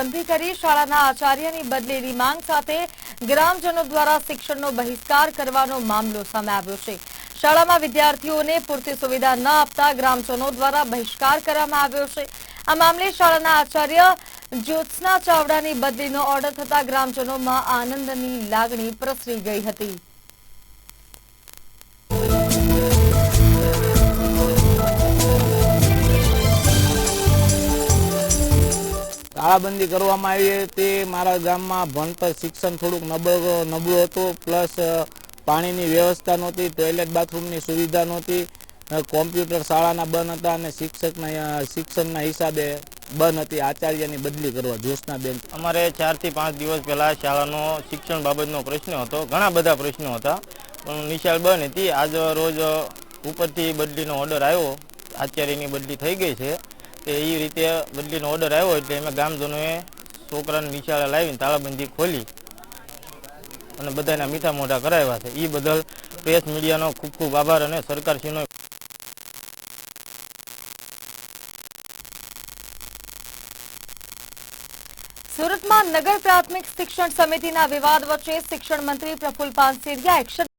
તાળાબંધી કરી શાળાના આચાર્યની બદલીની માંગ સાથે ગ્રામજનો દ્વારા શિક્ષણનો બહિષ્કાર કરવાનો મામલો સામે આવ્યો છે. શાળામાં વિદ્યાર્થીઓને પૂરતી સુવિધા ન આપતા ગ્રામજનો દ્વારા બહિષ્કાર કરવામાં આવ્યો છે. આ મામલે શાળાના આચાર્ય જ્યોત્સના ચાવડાની બદલીનો ઓર્ડર થતા ગ્રામજનોમાં આનંદની લાગણી પ્રસરી ગઈ હતી. તાળાબંધી કરવામાં આવી હતી. મારા ગામમાં ભણતર શિક્ષણ થોડુંક નબળું નબળું હતું. પ્લસ પાણીની વ્યવસ્થા નહોતી, ટોયલેટ બાથરૂમની સુવિધા નહોતી કોમ્પ્યુટર શાળાના બંધ હતા અને શિક્ષકના શિક્ષણના હિસાબે બંધ હતી. આચાર્યની બદલી કરવા જ્યોત્સનાબેન અમારે ચારથી પાંચ દિવસ પહેલાં શાળાનો શિક્ષણ બાબતનો પ્રશ્ન હતો. ઘણા બધા પ્રશ્નો હતા. પણ નિશાળ બંધ હતી. આજ રોજ ઉપરથી બદલીનો ઓર્ડર આવ્યો. આચાર્યની બદલી થઈ ગઈ છે. તે એ રીતે બદલીનો ઓર્ડર આવ્યો એટલે એમાં ગામજનોએ છોકરાને નિશાળે લાવીને તાળાબંધી ખોલી અને બધાના મીઠા મોઢા કરાવ્યા છે. એ બદલ પ્રેસ મીડિયાનો ખૂબ ખૂબ આભાર અને સરકારશ્રીનો સુરતમાં નગર પ્રાથમિક શિક્ષણ સમિતિના વિવાદ વચ્ચે શિક્ષણ મંત્રી પ્રફુલ પાનસેરિયા એક્શન